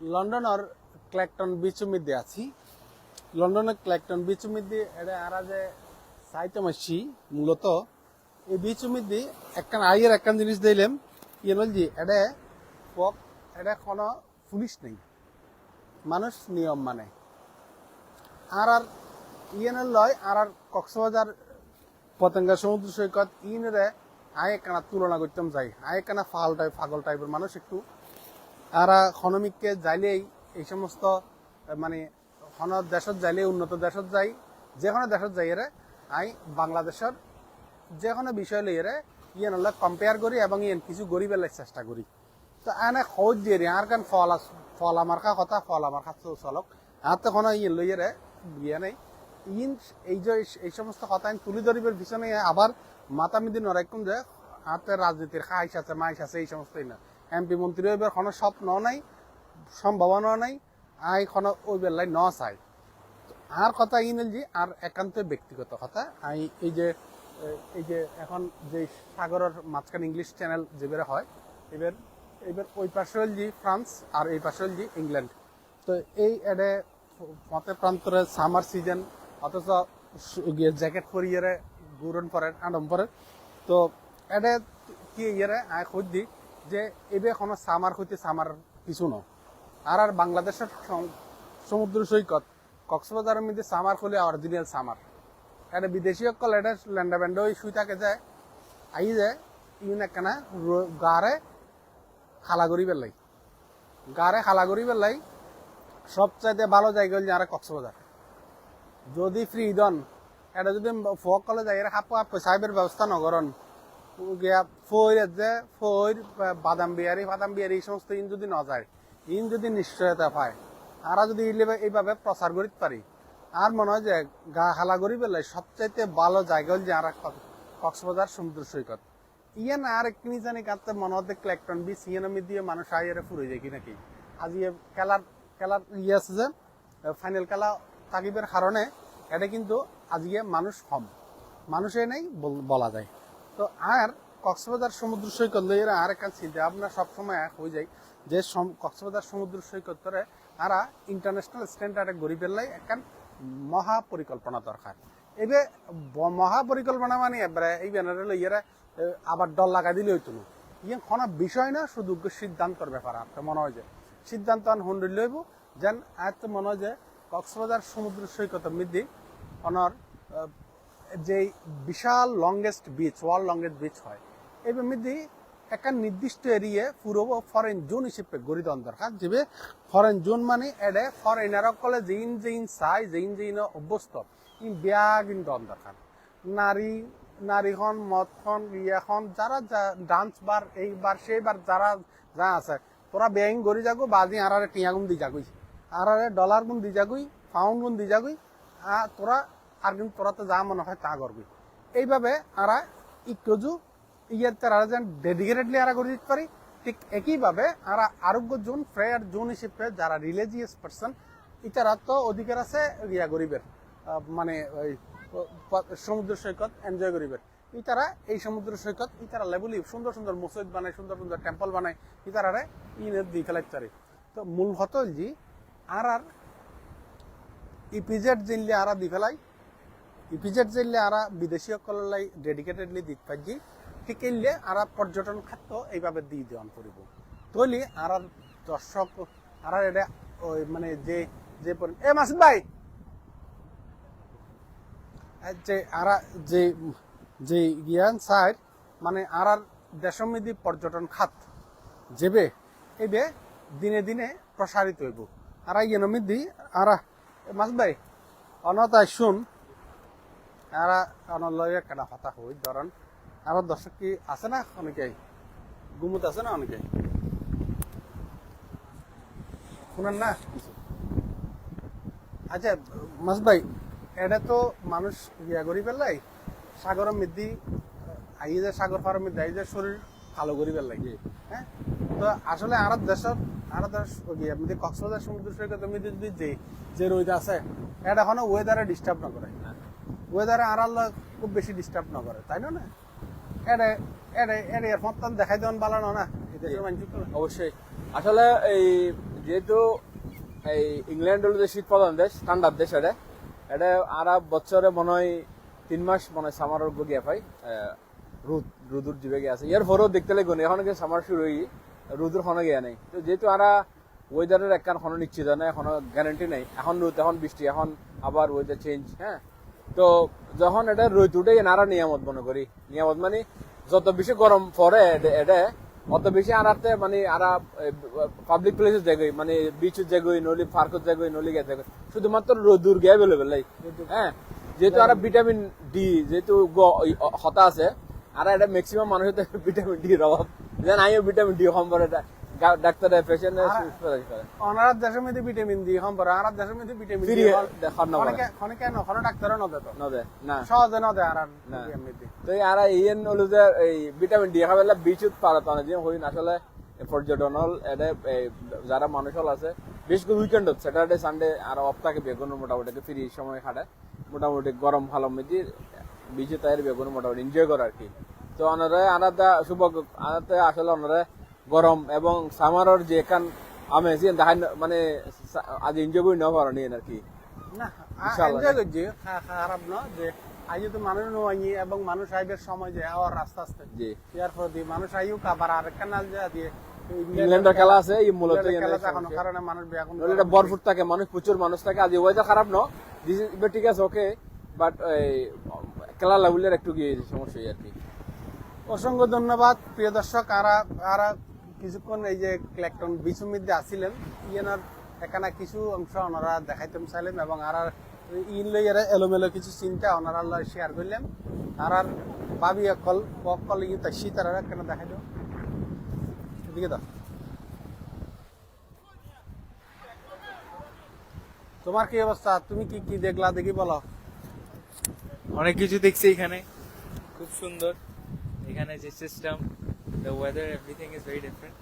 লন্ডনের ক্ল্যাকটন বিচ মধ্যে আছি। লন্ডনের ক্ল্যাকটন বিচ মধ্যে এটা আর যে সাইতে মাসি মূলত, এই বিচ মধ্যে একখান আইয়ের একখান জিনিস দিলাম ইয়ে বল জি এটা পক এটা কোনো পুলিশ নেই। মানুষ নিয়ম মানে। আর আর ইয়েনের লয়, আর আর কক্সবাজার পতেঙ্গা সমুদ্র সৈকত ইনরে আয় একখানা তুলনা করতাম যাই। আয় একখানা ফাল টাইপ ফাগল টাইপের মানুষ একটু আরা খনমিককে যাইলেই এই সমস্ত মানে হন দেশত যাইলে উন্নত দেশত যাই যে কোনো দেশত যাই এরে, আই বাংলাদেশের যে কোনো বিষয় লই এরে ইয়ে নলে কম্পেয়ার করি এবং ইয়েন কিছু গরিবের লাই চেষ্টা করি। তো এনে খোঁজ দিয়ে রে আর কান ফল ফল আমার কা কথা, ফল আমার কাছে চলক। আর তো কোনো ইয়ে লই এরে বিয়ে নেই। ইন এই যে এই সমস্ত কথা তুলি ধরিবের পিছনে আবার মাথা মিদি নরাইকুম যে হাতে রাজনীতির খাইস আছে, মাইস আছে, এই সমস্তই না। এমপি মন্ত্রী হইবার কোনো স্বপ্ন নাই সম্ভাবনা নাই, আই কোনো ওই বেলায় ন চাই। আর কথা ইনেল জি আর একান্ত ব্যক্তিগত কথা। আই এই যে এই যে এখন যে সাগরের মাঝখানে ইংলিশ চ্যানেল যেবারে হয়, এবার এবার ওই পাশে হল ফ্রান্স আর এই পাশে হল ইংল্যান্ড। তো এই এডে মতে প্রান্তরে সামার সিজন অথচ জ্যাকেট পরিয়ে গুরন পরে আডম পরে তো এডে কি ইয়ে আয় খোঁজ দি যে এবে কোনো সামার হইতে সামার কিছু ন আর আর বাংলাদেশের সমুদ্র সৈকত, কক্সবাজারের মধ্যে সামার খুলে অরিজিনাল সামার। এটা বিদেশি অকল এটা ল্যান্ডা ব্যান্ড ওই শুই থাকে যায় আই যে ইউন একখানা গারে খালা করি পেলাই গারে খালা করি পেলাই সবচাইতে ভালো জায়গা হল যারা কক্সবাজার। যদি ফ্রি দন, এটা যদি ফক কলে যাই হাপ হাপ সাহেবের ব্যবস্থা নগরন। যে ফইর বাদাম বিহারি বাদাম বিহারি এই সমস্ত ইন যদি ন যায়, ইন যদি নিশ্চয়তা পায় আরা যদি এইভাবে প্রচার করিতে পারি, আর মনে হয় যে গা হালা করি পেলে সবচাইতে ভালো জায়গা হল যে আর কক্সবাজার সমুদ্র সৈকত। ইয়ান আর কিনি জানি কাতে মনে হতে ক্লেকটন বিচ, ইয়ান দিয়ে মানুষ আইয়ারে ফুরে যায় কি নাকি? আজি এ খেলার খেলার ইয়ে আছে যে ফাইনাল খেলা তাকিবের কারণে, এটা কিন্তু আজকে মানুষ কম। মানুষে নেই বলা যায়। তো আর কক্সবাজার সমুদ্র সৈকত লইয়ের আর একটা চিন্তা ভাবনা সবসময় এক হয়ে যায় যে কক্সবাজার সমুদ্র সৈকত ধরে আরা ইন্টারন্যাশনাল স্ট্যান্ডার্ডে গড়ি পেলাই একখান মহা পরিকল্পনা দরকার। এবে মহা পরিকল্পনা মানে এবারে এই ব্যানারে লইয়েরা আবার ডল লাগাই দিলে হইতো না। ইয়ে কোনো বিষয় না, শুধু সিদ্ধান্তর ব্যাপার আপনার মনে হয় যে। সিদ্ধান্ত আন হুন্ডি লইব যেন এত মনে হয় যে কক্সবাজার সমুদ্র সৈকত মধ্যে অনর আহ, যে বিশাল longest beach world longest beach হয় এই মধ্যে একটা নির্দিষ্ট এরিয়ে পুরো ফরেন জোন হিসেবে গড়ি দেওয়ার দরকার। যে ফরেন জোন মানে এডে ফরেনার কলে যেইন যেইন চাই যেইন যেইন অভ্যস্ত ইন বেয়া কিন্তু দেওয়ার দরকার। নারী নারীখন মদখন ইয়েখন যারা ডান্স বার এইবার সেইবার যারা যা আছে তোরা বেআইন গড়ি যাগো বাজি টিয়া গুণ দি যাগুই আরারে ডলার গুণ দি যাগুই পাউন্ড গুণ দি যাগুই তোরা আর কিন্তু তোরা তো যা মনে হয় তা করবি। এইভাবে আরা ইকজু ইয়ে তারা যেন ডেডিকেটেডলি আরা করে দিতে পারি। ঠিক একইভাবে আরা আরোগ্য জোন ফ্রেয়ার জোন হিসেবে যারা রিলিজিয়াস পার্সন ইতারা তো অধিকার আছে ইয়া গরিবের মানে সমুদ্র সৈকত এনজয় করিবেন ইতারা এই সমুদ্র সৈকত, ইতারা লেবুলি সুন্দর সুন্দর মসজিদ বানায়, সুন্দর সুন্দর টেম্পল বানায়, ইতারারে ইনের দি ফেলাইতারি তো মূল হতল জি আর আর ইপিজেড জিনলে আরা দি ফেলাই ইপিজেড জিনলে আরা বিদেশি সকলাই ডেডিকেটেডলি দিত পাইজি ঠিক এলে আরা পর্যটন খাদ্য এইভাবে দি দেওয়ান করিব তৈলি আর দর্শক আর এটা ওই মানে যে যে এ মাসুদ ভাই! যে আরা, যে যে জ্ঞান সাইড মানে আর দেশমিদি পর্যটন খাত, যেবে এবে দিনে দিনে প্রসারিত হইব। আর ইয়ে মিদি আর মাস ভাই, অনতায় শুন আর অনলয়ে কেনা কথা হই ধরন দর্শক কি আছে না অনেকেই? গুমুত আছে না অনেকে শুনেন না? আচ্ছা মাস ভাই এটা তো মানুষ ইয়া করি পেলাই সাগরের মধ্যে আই যে সাগর পাড়ের মধ্যে আই যে শরীর ভালো করি পেলাই। হ্যাঁ তো আসলে আর দেশের আর দেশ কক্সবাজার সমুদ্র সৈকতের যদি যে যে রোদ আছে এটা এখনও ওয়েদারে ডিস্টার্ব না করে ওয়েদারে আর আল্লাহ খুব বেশি ডিস্টার্ব না করে, তাই না না? এটা এটা এটা এর মতন দেখাই দেওয়ান ভালো না অবশ্যই। আসলে এই যেহেতু এই ইংল্যান্ড হলো শীত প্রধান দেশ ঠান্ডার দেশ এটা এটা আর বছরে মনে হয় তিন মাস মনে হয় সামার গিয়া পাই রুদ, রুদুর জিবে গিয়ে আছে। এর পরেও দেখতে লাগবে এখন সামার শুরু হই রুদুর হনে গিয়া নেই। তো যেহেতু আরা ওয়েদারের একখান হনো নিশ্চিত না, এখনও গ্যারান্টি নেই, এখন রোদ, এখন বৃষ্টি, এখন আবার ওয়েদার চেঞ্জ হ্যাঁ? তো যখন এটা রোদ উঠে নারা নিয়ামত মনে করি। নিয়ামত মানে যত বেশি গরম পরে এটা- অত বেশি আরাতে মানে আরা পাবলিক প্লেসে জায়গায় মানে বিচ জায়গায় নলি পার্কের জায়গায় নলি গে জায়গায় শুধুমাত্র রোদুর গে লাই হ্যাঁ? যেহেতু আর ভিটামিন ডি যেহেতু হতা আছে আর এটা ম্যাক্সিমাম মানুষের ভিটামিন ডি অভাব। যেন আমিও ভিটামিন ডি করে ডাক্তারের পেশেন্ট অনার দেশের মধ্যে ভিটামিন ডি সম্পর্ক আর দেশের মধ্যে ভিটামিন ডি দেখার না অনেকে কেন কোনো ডাক্তারও নদে তো। নদে না। সহজে আর আর না। তো এই আর ইয়েন হলো যে এই ভিটামিন ডি খাবেলা বিচুত পারত না যে হইন আসলে পর্যটন হল এটা যারা মানুষ হল আছে বিশেষ করে উইকেন্ড স্যাটারডে সানডে আর অফ থাকে বেগুন মোটামুটি ফ্রি সময় খাটায় মোটামুটি গরম ভালো মেজি বিচে তাই বেগুন মোটামুটি এনজয় করে আর কি। তো অনারে আনাদা শুভ আনাতে আসলে অনারে গরম এবং সামারর যে এখান আমেজ মানে আজ এনজয় করে নেওয়া পারো নিয়ে আর কি। না ইনশাআল্লাহ। এনজয় করছি। খারাপ না যে আজ তো মানুষ নয় এবং মানুষ আইবের সময় যে আবার আস্তে আস্তে জি। ইয়ার প্রতি মানুষ আইও কাবার আর কানাল যা দিয়ে ইংল্যান্ডের খেলা আছে এই মূলত ইংল্যান্ডের ইংল্যান্ডের খেলা এখনও সমস্যা। কারণে মানুষ এখন এটা বরফুট থাকে মানুষ প্রচুর মানুষ থাকে আজ ওয়েদার খারাপ ন দিস ইজ ঠিক আছে ওকে বাট খেলা একটু গিয়ে সমস্যা আর কি। অসংখ্য ধন্যবাদ প্রিয় দর্শক আরা আরা কিছুক্ষণ এই যে ক্লেকটন বিচুর আসিলেন ইয়ানার এখানে কিছু অংশ ওনারা দেখাইতাম চাইলেন এবং আর আর ইন লই এরা এলোমেলো কিছু চিন্তা ওনারা শেয়ার করলেন। আর আর ভাবি অকল অকল ই তাই তারা কেন দেখাই দাও এদিকে দাও। তোমার কি অবস্থা? তুমি কি কি দেখলা? দেখি বলো। অনেক কিছু দেখছি এখানে। খুব সুন্দর। এখানে যে system the weather everything is very different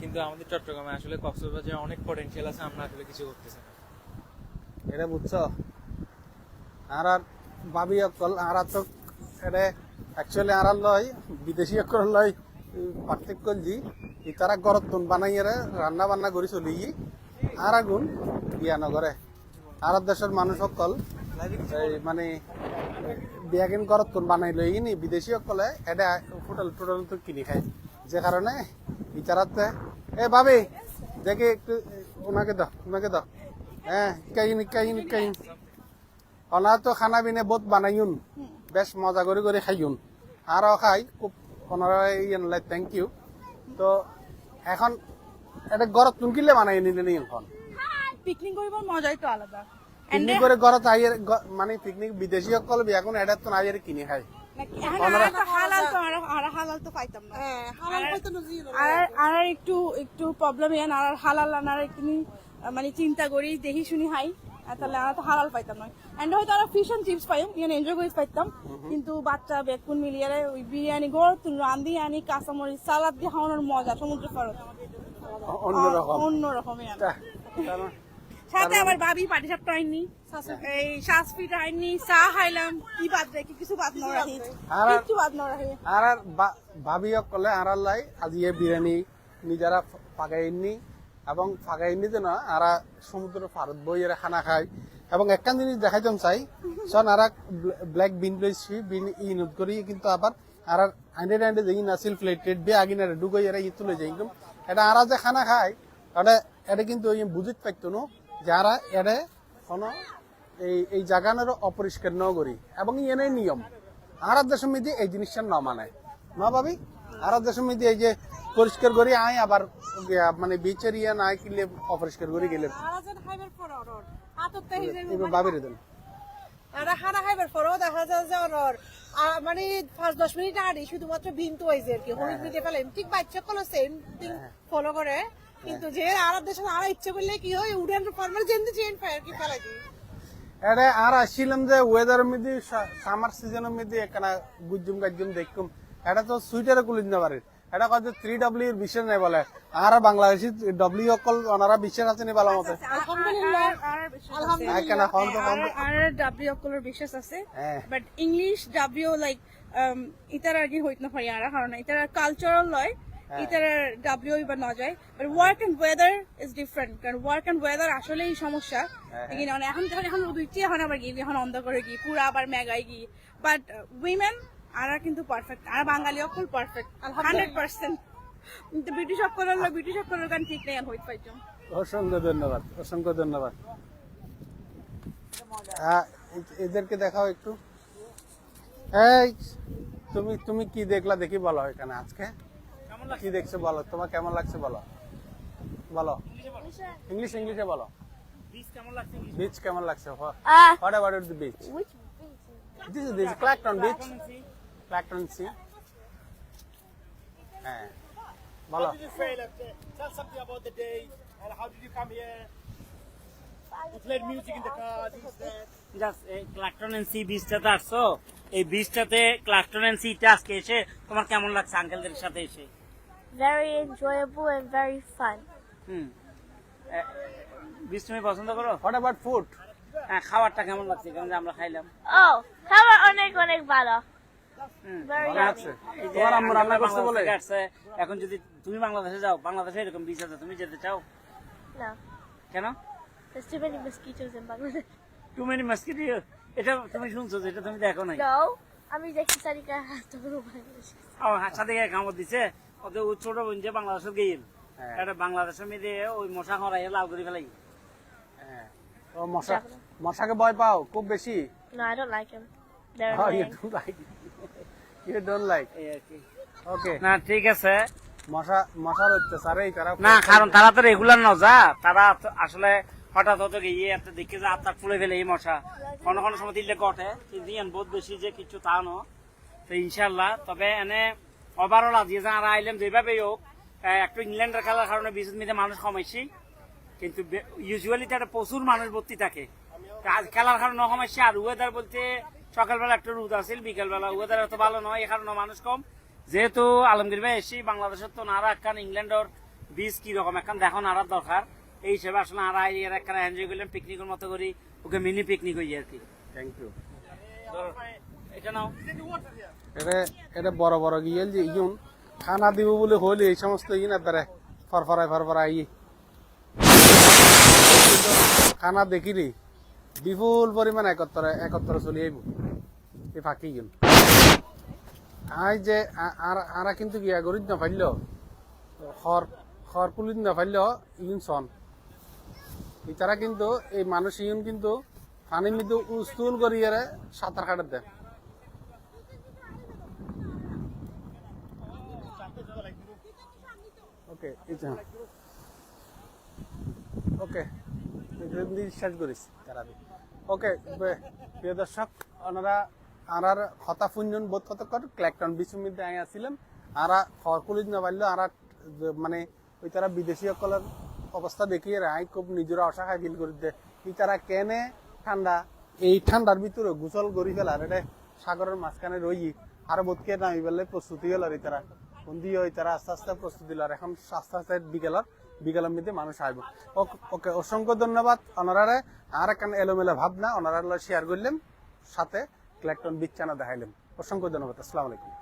কিন্তু আমাদের চট্টগ্রামে আসলে কক্সবাজারে অনেক পটেনশিয়াল আছে, আমরা আসলে কিছু করতেছি না। এটা বুঝছ? আর আর ভাবি অকল আর তো এটা অ্যাকচুয়ালি আর লয় বিদেশি অকল লয় পার্থক্য জি ই তারা গরত তুন বানাই এরে রান্না বান্না করে চলি আর আগুন বিয়া নগরে। আর দেশের মানুষ অকল মানে বিয়াগিন গরত তুন বানাই লই নি, বিদেশি অকলে এটা হোটেল টোটেল তো কিনি খায়। যে কারণে ইতারাতে এ ভাবি দেখে একটু ওনাকে দাও ওনাকে দাও। হ্যাঁ কাইন কাইন কাইন ওনার তো খানা পিনে বহুত বানাইন বেশ মজা করে করে খাইন আরও খাই খুব ওনারা ইয়ে থ্যাংক ইউ তো এখন এটা গরত তুনকিলে বানাই নিলেন এখন পিকনিক কৰিবৰ মজাই তো আলাদা। পিকনিক করে গরত আইয়ের মানে পিকনিক বিদেশি সকল বিয়া এখন এটা তো আইয়ের কিনে খায়। আর আর হালাল তো পাইতাম না। আর আর একটু একটু প্রবলেম আর হালাল আনার একটু মানে চিন্তা করি দেখি শুনি হাই। তাহলে আমরা তো হালাল পাইতাম না। এন্ড হয়তো আর ফিশ এন্ড চিপস পাইম ইয়ান এনজয় করে পাইতাম। কিন্তু বাচ্চা বেকুন মিলিয়ে ওই বিরিয়ানি গড় রান্ধি আনি কাঁচামরিচ সালাদ দিয়ে খাওয়ানোর মজা সমুদ্র পাড়ত অ- অন্যরকম অন্যরকম সাথে আবার ভাবি পাটি সাপটা আইনি এই আইনি চা খাইলাম। কি বাদ রাখি কিছু বাদ ন রাখি। কিছু বাদ ন রাখি। আর আর বা- ভাবি সকলে আর আর লাই আজি এ বিরিয়ানি নিজেরা ফাগাইনি এবং ফাগাইনি যেন আর সমুদ্র ভারত বই এরা খানা খায় এবং একখান জিনিস দেখাইতাম চাই সন আর ব্ল্যাক বিন লইছি বিন ই ইনুত করি কিন্তু আবার আর আইনে আইনে যেই নাছিল প্লেটেড বে আগিনা ডুগই এরা ই তুলে যাই কিন্তু এটা আর যে খানা খায় এটা এটা কিন্তু বুঝিত পাইতো না? যারা এটা কোনো এই এই জাগানোর অপরিষ্কার ন করি এবং এনে নিয়ম। আর দেশের মধ্যে এই জিনিসটা না মানে। না ভাবি? আর দেশের মধ্যে এই যে পরিষ্কার করি আয় আবার মানে বিচের ইয়ে না কিনলে অপরিষ্কার করে গেলে। আরা খাইবার পরও দেখা যায় যে অরর মানে পাঁচ দশ মিনিট আগে শুধুমাত্র ভিন্তু হয়েছে আর কি। হলুদ মিটে ফেলে ঠিক বাচ্চা কলো সেম থিং ফলো করে। কিন্তু যে আর দেশে আর ইচ্ছে করলে কি হয় উডেন ফর্মাল জেন্দি চেঞ্জ ফায়ার কি দিই এটা আর আসছিলাম যে ওয়েদারের মধ্যে সামার সিজনের মধ্যে এখানে গুজুম গাজুম দেখুম এটা তো সুইটারে কুলিন এটা থ্রি ডাব্লিউ এর বিশ্বাস নাই বলে আর বাংলাদেশি ডব্লিউ অকল ওনারা বিশ্বাস আছে নি ভালো মতো আলহামদুলিল্লাহ আর ডাব্লিউ অকলের বিশ্বাস আছে হ্যাঁ বাট ইংলিশ ডাব্লিউ লাইক ইতার আর কি হইত না পারি আর কারণ ইতার কালচারাল লয় ইতার ডাব্লিউ বা ন যায়। But work and weather is different কারণ ওয়ার্ক এন্ড ওয়েদার আসলেই সমস্যা। এখানে মানে এখন যখন এখন দুইটি এখন আবার গিয়ে এখন অন্ধ করে গিয়ে পুরা আবার মেগাই গিয়ে। বাট উইমেন আরা কিন্তু পারফেক্ট আর বাঙালি অকল পারফেক্ট হান্ড্রেড পার্সেন্ট ব্রিটিশ সকল ব্রিটিশ সকল গান ঠিক নেই হইতে পাইছো অসংখ্য ধন্যবাদ অসংখ্য ধন্যবাদ। এদেরকে দেখাও একটু। এই তুমি তুমি কি দেখলা দেখি বলো এখানে আজকে। কি দেখছ বলো? তোমার কেমন লাগছে বলো? বলো। ইংলিশ ইংলিশে। বলো। বিচ কেমন লাগছে what about the beach this is this Clacton beach Clacton sea হ্যাঁ। বলো। Tell something about the day and how did you come here? You played music in the car, this, that. Just এই Clacton and see বিচটাতে আসছো? এই বিচটাতে ক্লাকটন and সিটা আজকে এসে তোমার কেমন লাগছে? আঙ্কেলদের সাথে এসে? Very enjoyable and very fun. হুম। বিচ তুমি পছন্দ করো? হোয়াট অ্যাবাউট ফুড হ্যাঁ খাবারটা কেমন লাগছে? কারণ যে আমরা খাইলাম। Oh, খাবার অনেক অনেক ভালো। এখন যদি তুমি বাংলাদেশে যাও বাংলাদেশে এরকম বিচ আছে তুমি যেতে চাও? No, কেন? There's too many mosquitoes in Bangladesh. Too many mosquito এটা তুমি শুনছো যে এটা তুমি দেখো নাই? No, আমি দেখি সারিকা হাত ধরো বাংলাদেশ গিয়ে কামড় দিছে। ওদের ও ছোট বোন যে হ্যাঁ। এটা বাংলাদেশের মেয়েদের ওই মশা হরাই লাল করে ফেলাই। হ্যাঁ। ও মশা মশাকে ভয় পাও? খুব বেশি? No, I don't like him. They're Oh, you annoying. don't like you don't like? এই আর কি। Okay. না ঠিক আছে। মশা মশার তারা না কারণ তারা তো রেগুলার ন যা। তারা তো আসলে হঠাৎ হতো গিয়ে একটা দেখে যে আত্মা ফুলে ফেলে এই মশা। কোনো কোনো সময় দিলে ঘটে কিন্তু ইয়ান বহুত বেশি যে কিছু তা ন। তো ইনশাল্লাহ তবে এনে ওভারঅল আজ যে যারা আইলেন যেভাবেই হোক একটু ইংল্যান্ডের খেলার কারণে বিশেষ মিতে মানুষ কমাইছি। কিন্তু ইউজুয়ালি তারা প্রচুর মানুষ ভর্তি থাকে। আজ খেলার কারণে সমস্যা আর ওয়েদার বলতে সকালবেলা একটু রোদ আছিল বিকেলবেলা ওয়েদার এত ভালো নয় এই কারণে মানুষ কম। যেহেতু আলমগীর ভাই এসি বাংলাদেশের তো নারা একখান ইংল্যান্ডর বীজ কি রকম একখান দেখো নারার দরকার। এই হিসেবে আসলে আর এর একখান এনজয় করলাম পিকনিকের মতো করি ওকে মিনি পিকনিক হই আর কি। থ্যাংক ইউ এটা যে খানা দিব সমস্ত তারে খানা দেখিলি? বিপুল পরিমাণ একত্র একত্র চলি আইব। এই ফাঁকি গেল আই যে আর কিন্তু গিয়া গরিব না ফাইল খর খর পুলিত না ফাইল ইউন সন। ইতারা কিন্তু এই মানুষ ইউন কিন্তু পানির মধ্যে উস্তুল করিয়ে সাঁতার কাটার দেয় ওকে ওকে শেষ করিস তারাবি ওকে প্রিয় দর্শক, ওনারা আনার হতা ফুঞ্জন বোধ কত কর, ক্ল্যাকটন বিশ্ববিদ্যালয়ে আই আসছিলাম আরা খরকুলিজ আরা মানে ওই তারা বিদেশি সকলের অবস্থা দেখিয়ে আই খুব নিজেরা অসহায় ফিল করে দে। ই তারা কেনে ঠান্ডা, এই ঠান্ডার ভিতরে গোসল করি ফেলার, এটা সাগরের মাঝখানে রই আরও বোধকে নামি পেলে প্রস্তুতি হল আর তারা। বন্দি হয়ে তারা আস্তে আস্তে প্রস্তুতি হল আর এখন আস্তে আস্তে বিকেলার বিকেলের মধ্যে মানুষ ওক- ওকে, অসংখ্য ধন্যবাদ ওনারারে আর একখান এলোমেলো ভাবনা ওনারা শেয়ার করলাম, সাথে ক্লেকটন বিচ্ছানা দেখাইলাম। অসংখ্য ধন্যবাদ। আসসালামু আলাইকুম।